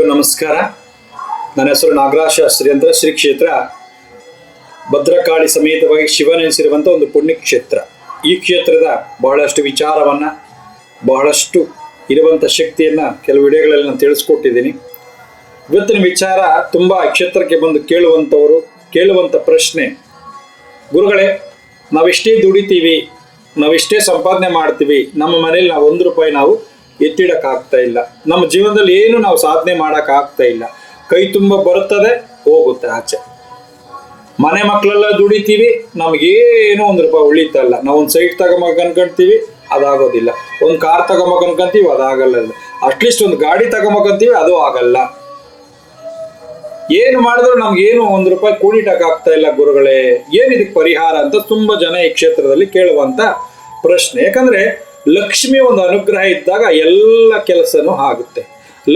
ಎಲ್ಲರಿಗೂ ನಮಸ್ಕಾರ. ನನ್ನ ಹೆಸರು ನಾಗರಾಜ ಶಾಸ್ತ್ರಿ ಅಂತ ಶ್ರೀ ಕ್ಷೇತ್ರ ಭದ್ರಕಾಳಿ ಸಮೇತವಾಗಿ ಶಿವನೆನಿಸಿರುವಂಥ ಒಂದು ಪುಣ್ಯ ಕ್ಷೇತ್ರ ಈ ಕ್ಷೇತ್ರದ ಬಹಳಷ್ಟು ವಿಚಾರವನ್ನು, ಬಹಳಷ್ಟು ಇರುವಂಥ ಶಕ್ತಿಯನ್ನು ಕೆಲವು ವಿಡಿಯೋಗಳಲ್ಲಿ ನಾನು ತಿಳಿಸ್ಕೊಟ್ಟಿದ್ದೀನಿ. ಇವತ್ತಿನ ವಿಚಾರ ತುಂಬ ಕ್ಷೇತ್ರಕ್ಕೆ ಬಂದು ಕೇಳುವಂಥವರು ಕೇಳುವಂಥ ಪ್ರಶ್ನೆ, ಗುರುಗಳೇ, ನಾವೆಷ್ಟೇ ದುಡಿತೀವಿ, ನಾವೆಷ್ಟೇ ಸಂಪಾದನೆ ಮಾಡ್ತೀವಿ, ನಮ್ಮ ಮನೇಲಿ ನಾವು ಒಂದು ರೂಪಾಯಿ ನಾವು ಎತ್ತಿಡಕ್ಕಾಗ್ತಾ ಇಲ್ಲ. ನಮ್ಮ ಜೀವನದಲ್ಲಿ ಏನು ನಾವು ಸಾಧನೆ ಮಾಡೋಕ್ಕಾಗ್ತಾ ಇಲ್ಲ. ಕೈ ತುಂಬ ಬರುತ್ತದೆ, ಹೋಗುತ್ತೆ ಆಚೆ. ಮನೆ ಮಕ್ಕಳೆಲ್ಲ ದುಡಿತೀವಿ, ನಮಗೇನು ಒಂದು ರೂಪಾಯಿ ಉಳಿತಲ್ಲ ನಾವು ಒಂದು ಸೈಟ್ ತಗೊಂಬಕ್ ಅನ್ಕೊಂತೀವಿ ಅದಾಗೋದಿಲ್ಲ. ಒಂದು ಕಾರ್ ತಗೊಂಬಕ್ ಅನ್ಕೊಂತೀವಿ ಅದಾಗಲ್ಲ. ಅಟ್ಲೀಸ್ಟ್ ಒಂದು ಗಾಡಿ ತಗೊಂಬಕಂತೀವಿ ಅದು ಆಗಲ್ಲ. ಏನು ಮಾಡಿದ್ರು ನಮ್ಗೇನು ಒಂದು ರೂಪಾಯಿ ಕೂಡಿಟಕ್ ಆಗ್ತಾ ಇಲ್ಲ ಗುರುಗಳೇ. ಏನಿದಕ್ಕೆ ಪರಿಹಾರ ಅಂತ ತುಂಬಾ ಜನ ಈ ಕ್ಷೇತ್ರದಲ್ಲಿ ಕೇಳುವಂತ ಪ್ರಶ್ನೆ. ಯಾಕಂದ್ರೆ ಲಕ್ಷ್ಮಿ ಒಂದು ಅನುಗ್ರಹ ಇದ್ದಾಗ ಎಲ್ಲ ಕೆಲಸನೂ ಆಗುತ್ತೆ.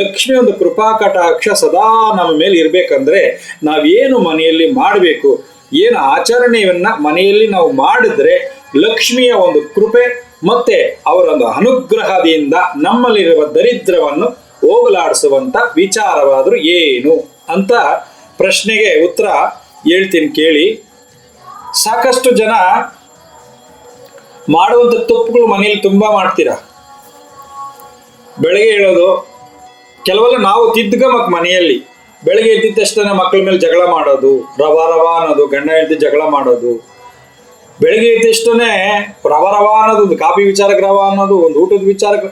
ಲಕ್ಷ್ಮಿ ಒಂದು ಕೃಪಾ ಕಟಾಕ್ಷ ಸದಾ ನಮ್ಮ ಮೇಲೆ ಇರಬೇಕಂದ್ರೆ ನಾವೇನು ಮನೆಯಲ್ಲಿ ಮಾಡಬೇಕು, ಏನು ಆಚರಣೆಯನ್ನ ಮನೆಯಲ್ಲಿ ನಾವು ಮಾಡಿದ್ರೆ ಲಕ್ಷ್ಮಿಯ ಒಂದು ಕೃಪೆ ಮತ್ತೆ ಅವರ ಒಂದು ಅನುಗ್ರಹದಿಂದ ನಮ್ಮಲ್ಲಿರುವ ದರಿದ್ರವನ್ನು ಹೋಗಲಾಡಿಸುವಂತ ವಿಚಾರವಾದರೂ ಏನು ಅಂತ ಪ್ರಶ್ನೆಗೆ ಉತ್ತರ ಹೇಳ್ತೀನಿ ಕೇಳಿ. ಸಾಕಷ್ಟು ಜನ ಮಾಡುವಂಥ ತಪ್ಪುಗಳು ಮನೆಯಲ್ಲಿ ತುಂಬಾ ಮಾಡ್ತೀರಾ? ಬೆಳಗ್ಗೆ ಹೇಳೋದು, ಕೆಲವೆಲ್ಲ ನಾವು ತಿದ್ದುಗಮಕ್ ಮನೆಯಲ್ಲಿ. ಬೆಳಗ್ಗೆ ಎದ್ದಿದ ತಕ್ಷಣ ಮಕ್ಕಳ ಮೇಲೆ ಜಗಳ ಮಾಡೋದು, ರವ ರವ ಅನ್ನೋದು, ಗಂಡ ಹೆಂಡತಿ ಜಗಳ ಮಾಡೋದು. ಬೆಳಗ್ಗೆ ಎದ್ದ ತಕ್ಷಣ ರವ ರವ ಅನ್ನೋದು, ಒಂದು ಕಾಫಿ ವಿಚಾರಕ್ಕೆ ರವ ಅನ್ನೋದು, ಒಂದು ಊಟದ ವಿಚಾರಕ್ಕೆ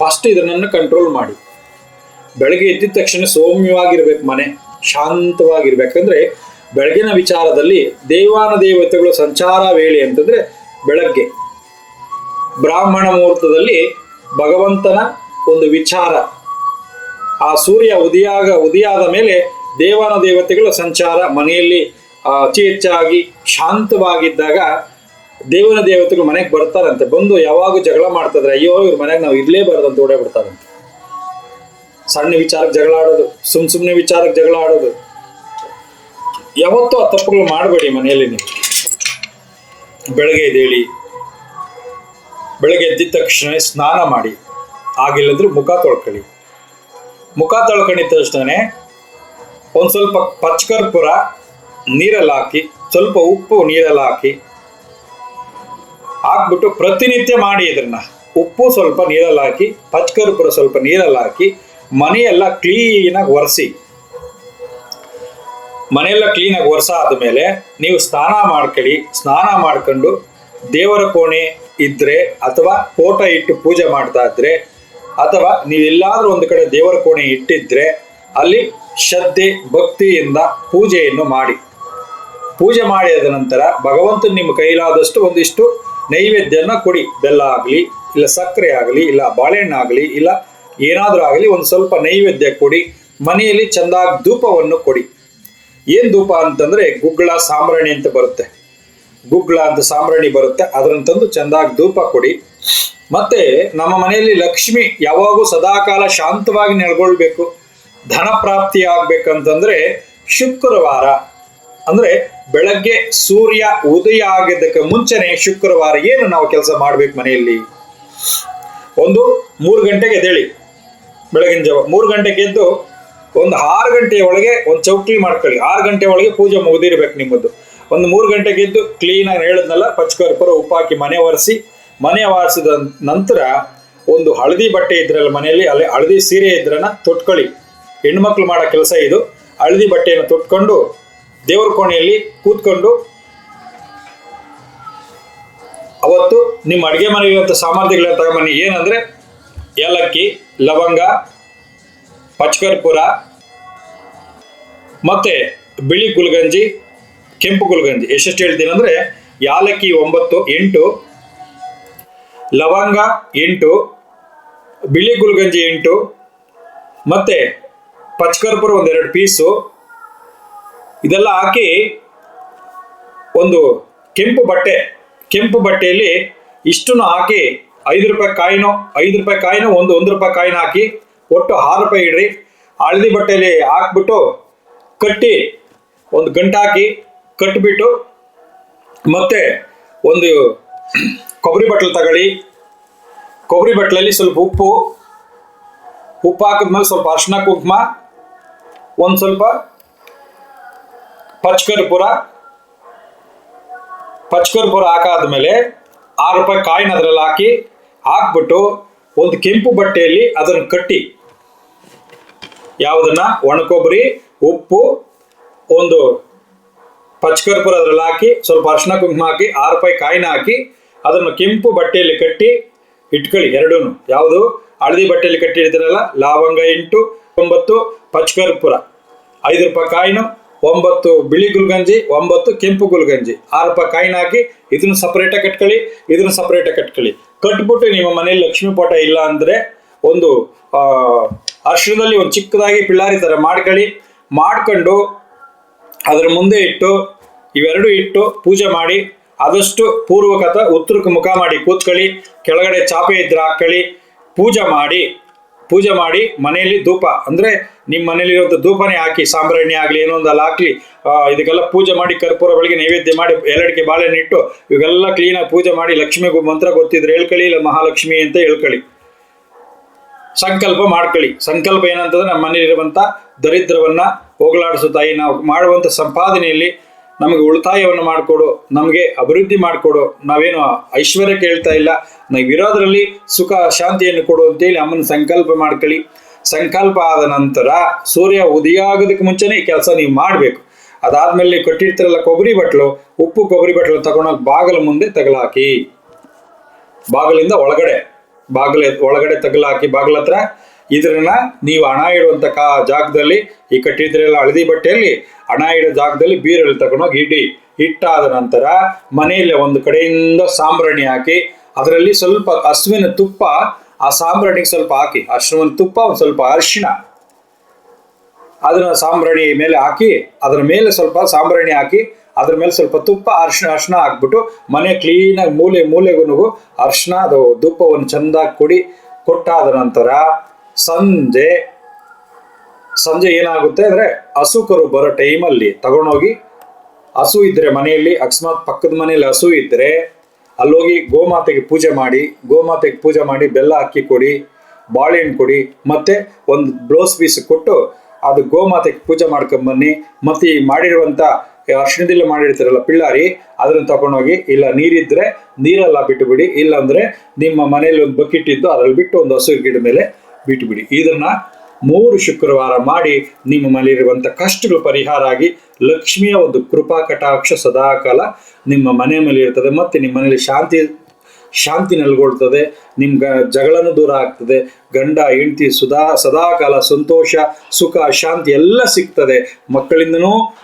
ಫಸ್ಟ್ ಇದನ್ನು ಕಂಟ್ರೋಲ್ ಮಾಡಿ. ಬೆಳಗ್ಗೆ ಎದ್ದಿದ ತಕ್ಷಣ ಸೌಮ್ಯವಾಗಿರ್ಬೇಕು ಮನೆ ಶಾಂತವಾಗಿರ್ಬೇಕಂದ್ರೆ ಬೆಳಗಿನ ವಿಚಾರದಲ್ಲಿ ದೇವಾನ ದೇವತೆಗಳು ಸಂಚಾರ ವೇಳೆ ಅಂತಂದ್ರೆ ಬೆಳಗ್ಗೆ. ಬ್ರಾಹ್ಮಣ ಮುಹೂರ್ತದಲ್ಲಿ ಭಗವಂತನ ಒಂದು ವಿಚಾರ. ಆ ಸೂರ್ಯ ಉದಿಯಾಗ, ಉದಿಯಾದ ಮೇಲೆ ದೇವಾನ ದೇವತೆಗಳ ಸಂಚಾರ. ಮನೆಯಲ್ಲಿ ಹೆಚ್ಚಾಗಿ ಶಾಂತವಾಗಿದ್ದಾಗ ದೇವನ ದೇವತೆಗಳು ಮನೆಗೆ ಬರ್ತಾರಂತೆ. ಬಂದು ಯಾವಾಗ ಜಗಳ ಮಾಡ್ತಿದ್ರೆ, ಅಯ್ಯೋ, ಇವ್ರ ಮನೆಗೆ ನಾವು ಇರಲೇಬಾರ್ದು ಅಂತ ಓಡೇ ಬಿಡ್ತಾರಂತೆ. ಸಣ್ಣ ವಿಚಾರಕ್ಕೆ ಜಗಳ ಆಡೋದು, ಸುಮ್ ಸುಮ್ಮನೆ ವಿಚಾರಕ್ಕೆ ಜಗಳ ಆಡೋದು. ಯಾವತ್ತೂ ಆ ತಪ್ಪುಗಳು ಮಾಡಬೇಡಿ ಮನೆಯಲ್ಲಿ ನೀವು. ಬೆಳಗ್ಗೆ ಎದ್ದೇಳಿ ಬೆಳಗ್ಗೆ ಎದ್ದಿದ ತಕ್ಷಣ ಸ್ನಾನ ಮಾಡಿ, ಆಗಿಲ್ಲಂದ್ರೆ ಮುಖ ತೊಳ್ಕೊಳ್ಳಿ. ಮುಖ ತೊಳ್ಕೊಂಡಿದ ತಕ್ಷಣ ಒಂದು ಸ್ವಲ್ಪ ಪಚ್ಕರ್ಪುರ ನೀರಲ್ಲಿ ಹಾಕಿ, ಸ್ವಲ್ಪ ಉಪ್ಪು ನೀರಲ್ಲಿ ಹಾಕಿ, ಹಾಕ್ಬಿಟ್ಟು ಪ್ರತಿನಿತ್ಯ ಮಾಡಿ ಇದನ್ನ ಉಪ್ಪು ಸ್ವಲ್ಪ ನೀರಲ್ಲಿ ಹಾಕಿ ಪಚ್ಕರ್ಪುರ ಸ್ವಲ್ಪ ನೀರಲ್ಲಿ ಹಾಕಿ, ಮನೆಯೆಲ್ಲ ಕ್ಲೀನಾಗಿ ಒರೆಸಿ. ಮನೆಯೆಲ್ಲ ಕ್ಲೀನಾಗಿ ಒರೆಸ ಆದಮೇಲೆ ನೀವು ಸ್ನಾನ ಮಾಡ್ಕೊಳ್ಳಿ, ಸ್ನಾನ ಮಾಡ್ಕೊಂಡು ದೇವರ ಕೋಣೆ ಇದ್ರೆ ಅಥವಾ ಫೋಟೋ ಇಟ್ಟು ಪೂಜೆ ಮಾಡ್ತಾ ಇದ್ರೆ, ಅಥವಾ ನೀವೆಲ್ಲಾದ್ರೂ ಒಂದು ಕಡೆ ದೇವರ ಕೋಣೆ ಇಟ್ಟಿದ್ರೆ, ಅಲ್ಲಿ ಶ್ರದ್ಧೆ, ಭಕ್ತಿಯಿಂದ ಪೂಜೆಯನ್ನು ಮಾಡಿ. ಪೂಜೆ ಮಾಡಿದ ನಂತರ ಭಗವಂತನ ನಿಮ್ಮ ಕೈಲಾದಷ್ಟು ಒಂದಿಷ್ಟು ನೈವೇದ್ಯನ ಕೊಡಿ. ಬೆಲ್ಲ ಆಗಲಿ, ಇಲ್ಲ ಸಕ್ಕರೆ ಆಗಲಿ, ಇಲ್ಲ ಬಾಳೆಹಣ್ಣು ಆಗಲಿ, ಇಲ್ಲ ಏನಾದರೂ ಆಗಲಿ ಒಂದು ಸ್ವಲ್ಪ ನೈವೇದ್ಯ ಕೊಡಿ. ಮನೆಯಲ್ಲಿ ಚೆಂದಾಗಿ ಧೂಪವನ್ನು ಕೊಡಿ. ಏನು ಧೂಪ ಅಂತಂದ್ರೆ ಗುಗ್ಗಳ, ಸಾಂಬ್ರಾಣಿ ಅಂತ ಬರುತ್ತೆ. ಗುಗ್ಗಳ ಅಂತ ಸಾಂಬ್ರಾಣಿ ಬರುತ್ತೆ ಅದನ್ನು ತಂದು ಚೆಂದಾಗಿ ಧೂಪ ಕೊಡಿ. ಮತ್ತೆ ನಮ್ಮ ಮನೆಯಲ್ಲಿ ಲಕ್ಷ್ಮಿ ಯಾವಾಗೂ ಸದಾಕಾಲ ಶಾಂತವಾಗಿ ನೆಲೆಗೊಳ್ಬೇಕು ಧನ ಪ್ರಾಪ್ತಿ ಆಗ್ಬೇಕಂತಂದ್ರೆ ಶುಕ್ರವಾರ. ಅಂದ್ರೆ ಬೆಳಗ್ಗೆ ಸೂರ್ಯ ಉದಯ ಆಗಿದ್ದಕ್ಕೆ ಮುಂಚೆನೆ ಶುಕ್ರವಾರ ಏನು ನಾವು ಕೆಲಸ ಮಾಡ್ಬೇಕು ಮನೆಯಲ್ಲಿ? ಒಂದು ಮೂರು ಗಂಟೆಗೆ ಎದ್ದೇಳಿ. ಬೆಳಗಿನ ಜಾವ ಮೂರು ಗಂಟೆಗೆ ಎದ್ದು ಒಂದು ಆರು ಗಂಟೆಯ ಒಳಗೆ ಒಂದು ಚೌಕ್ಲಿ ಮಾಡ್ಕೊಳ್ಳಿ. ಆರು ಗಂಟೆ ಒಳಗೆ ಪೂಜೆ ಮುಗಿದಿರ್ಬೇಕು ನಿಮ್ಮದು. ಒಂದು ಮೂರು ಗಂಟೆಗೆ ಎದ್ದು ಕ್ಲೀನಾಗಿ ಹೇಳಿದ್ನಲ್ಲ, ಪಚ್ಕರ್ಪುರ ಉಪ್ಪಾಕಿ ಮನೆ ಒರೆಸಿ, ಮನೆ ಒರೆಸಿದ ನಂತರ ಒಂದು ಹಳದಿ ಬಟ್ಟೆ ಇದ್ರಲ್ಲ ಮನೆಯಲ್ಲಿ, ಅಲ್ಲಿ ಹಳದಿ ಸೀರೆ ಇದ್ರನ್ನ ತೊಟ್ಕೊಳ್ಳಿ. ಹೆಣ್ಮಕ್ಳು ಮಾಡೋ ಕೆಲಸ ಇದು. ಹಳದಿ ಬಟ್ಟೆಯನ್ನು ತೊಟ್ಕೊಂಡು ದೇವ್ರ ಕೋಣೆಯಲ್ಲಿ ಕೂತ್ಕೊಂಡು ಅವತ್ತು ನಿಮ್ಮ ಅಡುಗೆ ಮನೆಯಲ್ಲಿರುವಂಥ ಸಾಮರ್ಥ್ಯಗಳನ್ನ ತಗೊಂಬನ್ನಿ. ಏನಂದರೆ ಏಲಕ್ಕಿ, ಲವಂಗ, ಪಚ್ಕರ್ಪುರ, ಮತ್ತೆ ಬಿಳಿ ಗುಲ್ಗಂಜಿ ಕೆಂಪು ಗುಲ್ಗಂಜಿ. ಎಷ್ಟೆಷ್ಟು ಹೇಳ್ತೀನಿ ಅಂದ್ರೆ ಯಾಲಕ್ಕಿ ಒಂಬತ್ತು, ಎಂಟು, ಲವಂಗ ಎಂಟು, ಬಿಳಿ ಗುಲ್ಗಂಜಿ ಎಂಟು, ಮತ್ತೆ ಪಚ್ಕರ್ಪುರ ಒಂದೆರಡು ಪೀಸು. ಇದೆಲ್ಲ ಹಾಕಿ ಒಂದು ಕೆಂಪು ಬಟ್ಟೆ. ಕೆಂಪು ಬಟ್ಟೆಯಲ್ಲಿ ಇಷ್ಟನ್ನು ಹಾಕಿ ಐದು ರೂಪಾಯಿ ಕಾಯಿನೋ, ಐದು ರೂಪಾಯಿ ಕಾಯಿನೋ, ಒಂದು ಒಂದು ರೂಪಾಯಿ ಕಾಯಿನ ಹಾಕಿ ಒಟ್ಟು ಆರು ರೂಪಾಯಿ ಇಡ್ರಿ. ಹಳದಿ ಬಟ್ಟೆಯಲ್ಲಿ ಹಾಕ್ಬಿಟ್ಟು ಕಟ್ಟಿ ಒಂದು ಗಂಟು ಹಾಕಿ ಕಟ್ಟಿಬಿಟ್ಟು ಮತ್ತೆ ಒಂದು ಕೊಬ್ಬರಿ ಬಟ್ಲು ತಗೊಳ್ಳಿ. ಕೊಬ್ಬರಿ ಬಟ್ಲಲ್ಲಿ ಸ್ವಲ್ಪ ಉಪ್ಪು ಉಪ್ಪು ಹಾಕಿದ್ಮೇಲೆ ಸ್ವಲ್ಪ ಅರ್ಶಿನ ಕುಂಕುಮ, ಒಂದು ಸ್ವಲ್ಪ ಪಚ್ಕರ್ಪುರ. ಪಚ್ಕರ್ಪುರ ಹಾಕಾದ್ಮೇಲೆ ಆರು ರೂಪಾಯಿ ಕಾಯಿನ ಅದರಲ್ಲಿ ಹಾಕಿ, ಹಾಕ್ಬಿಟ್ಟು ಒಂದು ಕೆಂಪು ಬಟ್ಟೆಯಲ್ಲಿ ಅದನ್ನು ಕಟ್ಟಿ. ಯಾವುದನ್ನ? ಒಣಕೊಬ್ಬರಿ, ಉಪ್ಪು, ಒಂದು ಪಚ್ಕರ್ಪುರ ಅದ್ರಲ್ಲಿ ಹಾಕಿ ಸ್ವಲ್ಪ ಅರ್ಶಿನ ಕುಂಕುಮ ಹಾಕಿ ಆರು ರೂಪಾಯಿ ಕಾಯಿನ ಹಾಕಿ ಅದನ್ನು ಕೆಂಪು ಬಟ್ಟೆಯಲ್ಲಿ ಕಟ್ಟಿ ಇಟ್ಕೊಳ್ಳಿ ಎರಡೂ ಯಾವುದು? ಹಳದಿ ಬಟ್ಟೆಯಲ್ಲಿ ಕಟ್ಟಿರ್ತೀರಲ್ಲ ಲವಂಗ ಎಂಟು ಒಂಬತ್ತು ಪಚ್ಕರ್ಪುರ. ಐದು ರೂಪಾಯಿ ಕಾಯಿನು ಒಂಬತ್ತು ಬಿಳಿ ಗುಲ್ಗಂಜಿ ಒಂಬತ್ತು ಕೆಂಪು ಗುಲ್ಗಂಜಿ. ಆರು ರೂಪಾಯಿ ಕಾಯಿನ ಹಾಕಿ ಇದನ್ನು ಸಪ್ರೇಟಾಗಿ ಕಟ್ಕೊಳ್ಳಿ ಇದನ್ನು ಸಪ್ರೇಟಾಗಿ ಕಟ್ಕೊಳ್ಳಿ. ಕಟ್ಬಿಟ್ಟು ನಿಮ್ಮ ಮನೇಲಿ ಲಕ್ಷ್ಮೀ ಪೋಟ ಇಲ್ಲ ಅಂದರೆ ಒಂದು ಆ, ಅರ್ಶಿಣದಲ್ಲಿ ಒಂದು ಚಿಕ್ಕದಾಗಿ ಪಿಳ್ಳಾರಿ ಥರ ಮಾಡ್ಕೊಳ್ಳಿ. ಮಾಡ್ಕೊಂಡು ಅದರ ಮುಂದೆ ಇಟ್ಟು ಇವೆರಡು ಇಟ್ಟು ಪೂಜೆ ಮಾಡಿ, ಆದಷ್ಟು ಪೂರ್ವಕತ ಉತ್ತರಕ್ಕೆ ಮುಖ ಮಾಡಿ ಕೂತ್ಕೊಳ್ಳಿ ಕೆಳಗಡೆ ಚಾಪೆ ಇದ್ರೆ ಹಾಕೊಳ್ಳಿ ಪೂಜೆ ಮಾಡಿ ಪೂಜೆ ಮಾಡಿ ಮನೆಯಲ್ಲಿ ಧೂಪ, ಅಂದ್ರೆ ನಿಮ್ಮ ಮನೇಲಿ ಇರುವಂತ ಧೂಪನೇ ಹಾಕಿ, ಸಾಂಬ್ರಾಣಿ ಆಗಲಿ, ಏನೋ ಒಂದು ಅಲ್ಲಿ ಹಾಕಿ ಇದಕ್ಕೆಲ್ಲ ಪೂಜೆ ಮಾಡಿ ಕರ್ಪೂರ ಬೆಳಗ್ಗೆ ನೈವೇದ್ಯ ಮಾಡಿ ಎರಡಿಕೆ ಬಾಳೆಹಣ್ಣು ಇಟ್ಟು, ಇವೆಲ್ಲ ಕ್ಲೀನಾಗಿ ಪೂಜೆ ಮಾಡಿ ಲಕ್ಷ್ಮಿ ಮಂತ್ರ ಗೊತ್ತಿದ್ರೆ ಹೇಳ್ಕೊಳ್ಳಿ ಇಲ್ಲ ಮಹಾಲಕ್ಷ್ಮಿ ಅಂತ ಹೇಳ್ಕೊಳ್ಳಿ ಸಂಕಲ್ಪ ಮಾಡ್ಕೊಳ್ಳಿ ಸಂಕಲ್ಪ ಏನಂತಂದ್ರೆ ನಮ್ಮ ಮನೆಯಲ್ಲಿರುವಂಥ ದರಿದ್ರವನ್ನ ಹೋಗಲಾಡಿಸುತ್ತಾಯಿ ತಾಯಿ ನಾವು ಮಾಡುವಂಥ ಸಂಪಾದನೆಯಲ್ಲಿ ನಮಗೆ ಉಳಿತಾಯವನ್ನು ಮಾಡಿಕೊಡು, ನಮಗೆ ಅಭಿವೃದ್ಧಿ ಮಾಡಿಕೊಡು, ನಾವೇನು ಐಶ್ವರ್ಯ ಕೇಳ್ತಾ ಇಲ್ಲ. ನಾವಿರೋದ್ರಲ್ಲಿ ಸುಖ ಶಾಂತಿಯನ್ನು ಕೊಡು ಅಂತೇಳಿ ಅಮ್ಮನ ಸಂಕಲ್ಪ ಮಾಡ್ಕೊಳ್ಳಿ. ಸಂಕಲ್ಪ ಆದ ನಂತರ ಸೂರ್ಯ ಉದಯ ಆಗೋದಕ್ಕೆ ಮುಂಚೆನೇ ಈ ಕೆಲಸ ನೀವು ಮಾಡಬೇಕು. ಅದಾದ್ಮೇಲೆ ಕಟ್ಟಿರ್ತಿರಲ್ಲ ಕೊಬ್ಬರಿ ಬಟ್ಲು, ಉಪ್ಪು ಕೊಬ್ಬರಿ ಬಟ್ಲು ತಗೊಂಡೋಗಿ ಬಾಗಲ ಮುಂದೆ ತಗಲಾಕಿ. ಬಾಗಿಲಿಂದ ಒಳಗಡೆ, ಬಾಗಿಲ ಒಳಗಡೆ ತಗಲಾಕಿ, ಬಾಗಿಲ ಹತ್ರ ಇದನ್ನ ನೀವು ಹಣ ಇಡುವಂತ ಜಾಗದಲ್ಲಿ ಈ ಕಟ್ಟಿದ್ರೆಲ್ಲ ಹಳದಿ ಬಟ್ಟೆಯಲ್ಲಿ ಹಣ ಇಡೋ ಜಾಗದಲ್ಲಿ ಬೀರಲ್ಲಿ ತಗೊಂಡೋಗಿ ಇಡಿ. ಇಟ್ಟಾದ ನಂತರ ಮನೆಯಲ್ಲೇ ಒಂದು ಕಡೆಯಿಂದ ಸಾಂಬ್ರಾಣಿ ಹಾಕಿ, ಅದರಲ್ಲಿ ಸ್ವಲ್ಪ ಹಸುವಿನ ತುಪ್ಪ, ಆ ಸಾಂಬ್ರಾಣಿಗೆ ಸ್ವಲ್ಪ ಹಾಕಿ ಹಸುವಿನ ತುಪ್ಪ, ಒಂದು ಸ್ವಲ್ಪ ಅರಿಶಿಣ. ಅದನ್ನ ಸಾಂಬ್ರಾಣಿ ಮೇಲೆ ಹಾಕಿ, ಅದರ ಮೇಲೆ ಸ್ವಲ್ಪ ಸಾಂಬ್ರಾಣಿ ಹಾಕಿ, ಅದ್ರ ಮೇಲೆ ಸ್ವಲ್ಪ ತುಪ್ಪ, ಅರ್ಶಿಣ ಅರ್ಶಿಣ ಹಾಕ್ಬಿಟ್ಟು ಮನೆ ಕ್ಲೀನಾಗಿ ಮೂಲೆ ಮೂಲೆಗೂ ಅರ್ಶಿಣ, ಅದು ತುಪ್ಪವನ್ನು ಚೆಂದಾಗಿ ಕೊಡಿ, ಕೊಟ್ಟಾದ ನಂತರ ಸಂಜೆ ಸಂಜೆ ಏನಾಗುತ್ತೆ ಅಂದ್ರೆ ಹಸುಕರು ಬರೋ ಟೈಮಲ್ಲಿ ತಗೊಂಡೋಗಿ ಹಸು ಇದ್ದರೆ ಮನೆಯಲ್ಲಿ, ಅಕಸ್ಮಾತ್ ಪಕ್ಕದ ಮನೆಯಲ್ಲಿ ಹಸು ಇದ್ದರೆ ಅಲ್ಲೋಗಿ ಗೋಮಾತೆಗೆ ಪೂಜೆ ಮಾಡಿ, ಗೋಮಾತೆಗೆ ಪೂಜೆ ಮಾಡಿ ಬೆಲ್ಲ ಅಕ್ಕಿ ಕೊಡಿ, ಬಾಳೆಹಣ್ಣು ಕೊಡಿ, ಮತ್ತೆ ಒಂದು ಬ್ಲೌಸ್ ಪೀಸ್ ಕೊಟ್ಟು ಅದು ಗೋಮಾತೆಗೆ ಪೂಜೆ ಮಾಡ್ಕೊಂಡ್ ಬನ್ನಿ. ಮತ್ತೆ ಈ ಮಾಡಿರುವಂಥ ಅರ್ಶಿಣದಲ್ಲಿ ಮಾಡಿರ್ತಾರಲ್ಲ ಪಿಳ್ಳಾರಿ, ಅದನ್ನ ತಗೊಂಡೋಗಿ ಇಲ್ಲ ನೀರಿದ್ದರೆ ನೀರೆಲ್ಲ ಬಿಟ್ಟು ಬಿಡಿ ಇಲ್ಲಾಂದ್ರೆ ನಿಮ್ಮ ಮನೆಯಲ್ಲಿ ಒಂದು ಬಕೆಟ್ ಇದ್ದು ಅದರಲ್ಲಿ ಬಿಟ್ಟು ಒಂದು ಹಸು ಗಿಡ ಮೇಲೆ ಬಿಟ್ಟು ಬಿಡಿ. ಇದನ್ನ ಮೂರು ಶುಕ್ರವಾರ ಮಾಡಿ ನಿಮ್ಮ ಮನೆಯಲ್ಲಿರುವಂಥ ಕಷ್ಟಗಳು ಪರಿಹಾರ ಆಗಿ ಲಕ್ಷ್ಮಿಯ ಒಂದು ಕೃಪಾ ಕಟಾಕ್ಷ ಸದಾಕಾಲ ನಿಮ್ಮ ಮನೆ ಮೇಲೆ ಇರ್ತದೆ. ಮತ್ತೆ ನಿಮ್ಮ ಮನೆಯಲ್ಲಿ ಶಾಂತಿ ಶಾಂತಿ ನೆಲೆಗೊಳ್ತದೆ. ನಿಮ್ಮ ಗ- ಜಗಳನೂ ದೂರ ಆಗ್ತದೆ. ಗಂಡ, ಹೆಂಡತಿ ಸುಧಾ, ಸದಾಕಾಲ ಸಂತೋಷ, ಸುಖ, ಶಾಂತಿ ಎಲ್ಲ ಸಿಗ್ತದೆ. ಮಕ್ಕಳಿಂದನೂ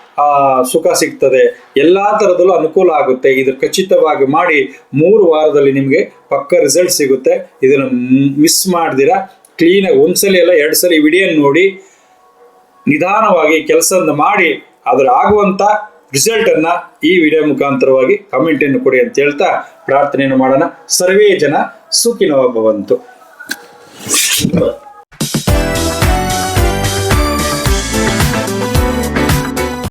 ಸುಖ ಸಿಗ್ತದೆ. ಎಲ್ಲ ಥರದಲ್ಲೂ ಅನುಕೂಲ ಆಗುತ್ತೆ. ಇದ್ರ ಖಚಿತವಾಗಿ ಮಾಡಿ ಮೂರು ವಾರದಲ್ಲಿ ನಿಮಗೆ ಪಕ್ಕ ರಿಸಲ್ಟ್ ಸಿಗುತ್ತೆ. ಇದನ್ನು ಮಿಸ್ ಮಾಡ್ದಿರಾ? ಕ್ಲೀನಾಗಿ ಒಂದ್ಸಲಿ ಎಲ್ಲ ಎರಡು ಸಲ ವಿಡಿಯೋ ನೋಡಿ, ನಿಧಾನವಾಗಿ ಕೆಲಸವನ್ನು ಮಾಡಿ, ಅದರ ಆಗುವಂತ ರಿಸಲ್ಟ್ ಅನ್ನ ಈ ವಿಡಿಯೋ ಮುಖಾಂತರವಾಗಿ ಕಮೆಂಟ್ ಅನ್ನು ಕೊಡಿ ಅಂತ ಹೇಳ್ತಾ ಪ್ರಾರ್ಥನೆಯನ್ನು ಮಾಡೋಣ. ಸರ್ವೇ ಜನ ಸುಖಿನವ ಭವಂತು.